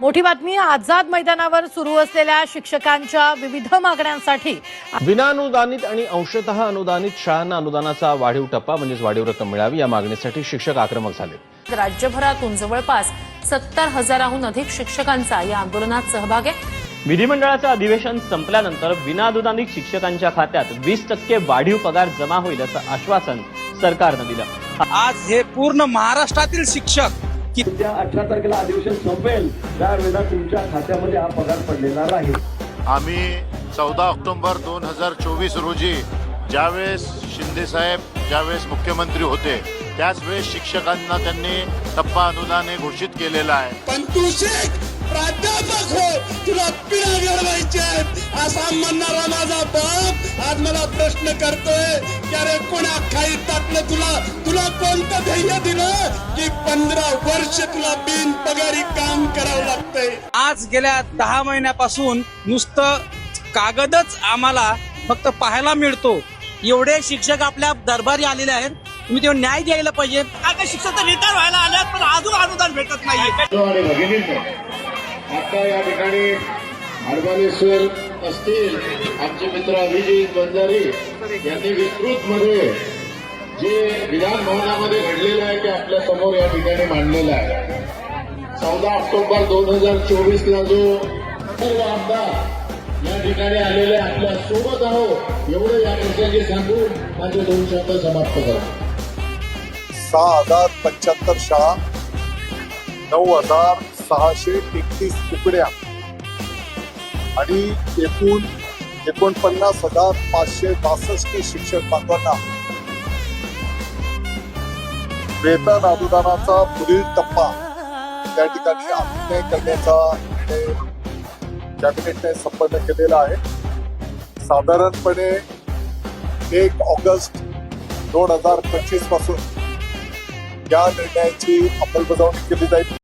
मोठी बातमी आझाद मैदानावर सुरू असलेल्या शिक्षकांच्या विविध मागण्यांसाठी विनाअनुदानित आणि अंशतः अनुदानित शाळांना अनुदानाचा वाढीव टप्पा म्हणजेच वाढीव रक्कम मिळावी या मागणीसाठी शिक्षक आक्रमक झाले. राज्यभरातून जवळपास सत्तर हजाराहून अधिक शिक्षकांचा या आंदोलनात सहभाग. आहे विधिमंडळाचं अधिवेशन संपल्यानंतर विनाअनुदानित शिक्षकांच्या खात्यात वीस टक्के वाढीव पगार जमा होईल असं आश्वासन सरकारनं दिलं. आज हे पूर्ण महाराष्ट्रातील शिक्षक की त्या अठरा तारखेला अधिवेशन संपेल त्यावेळेला तुमच्या खात्यामध्ये हा पगार पडलेला राहील. आम्ही चौदा ऑक्टोबर दोन हजार चोवीस रोजी ज्यावेळेस शिंदेसाहेब ज्यावेळेस मुख्यमंत्री होते त्याच वेळेस शिक्षकांना त्यांनी टप्पा अनुदाने घोषित केलेलं आहे. पण तू शिक प्राध्यापक हो. पिढ्या घडवायचे आहेत असा म्हणणारा माझा बाप आज मला प्रश्न करतोय की अरे कोण्या खाईतातलं तुला? तुला कोणतं ध्येय दिलं की पंधरा वर्ष तुला बिन पगारी काम करावं लागतंय? आज गेल्या दहा महिन्यापासून नुसतं कागदच आम्हाला फक्त पाहायला मिळतो. एवढे शिक्षक आपल्या दरबारी आलेले आहेत. तुम्ही तेव्हा न्याय द्यायला पाहिजे. आता शिक्षक तर रिटायर व्हायला आले पण अजून अनुदान भेटत नाही आता या ठिकाणी अडवाणी असतील. आमचे मित्र अभिजित बंजारी यांनी विस्तृत मध्ये जे विधान भवनामध्ये घडलेलं आहे ते आपल्यासमोर या ठिकाणी मांडलेलं आहे. चौदा ऑक्टोबर दोन हजार चोवीस ला जो सर्व आमदार या ठिकाणी आलेले आपल्यासोबत आहो एवढं या प्रसंगी सांगून माझे दोन शब्द समाप्त करतो सहा हजार पंच्याहत्तर शाळा नऊ हजार सहाशे एकतीस तुकड्या आणि एकूण एकोणपन्नास हजार पाचशे बासष्ट शिक्षक बांधवांना वेतन अनुदानाचा पुढील टप्पा त्या ठिकाणी अभिनय करण्याचा निर्णय कॅबिनेटने संपन्न केलेला आहे. साधारणपणे एक ऑगस्ट दोन हजार पंचवीसपासून या निर्णयाची अंमलबजावणी केली जाईल.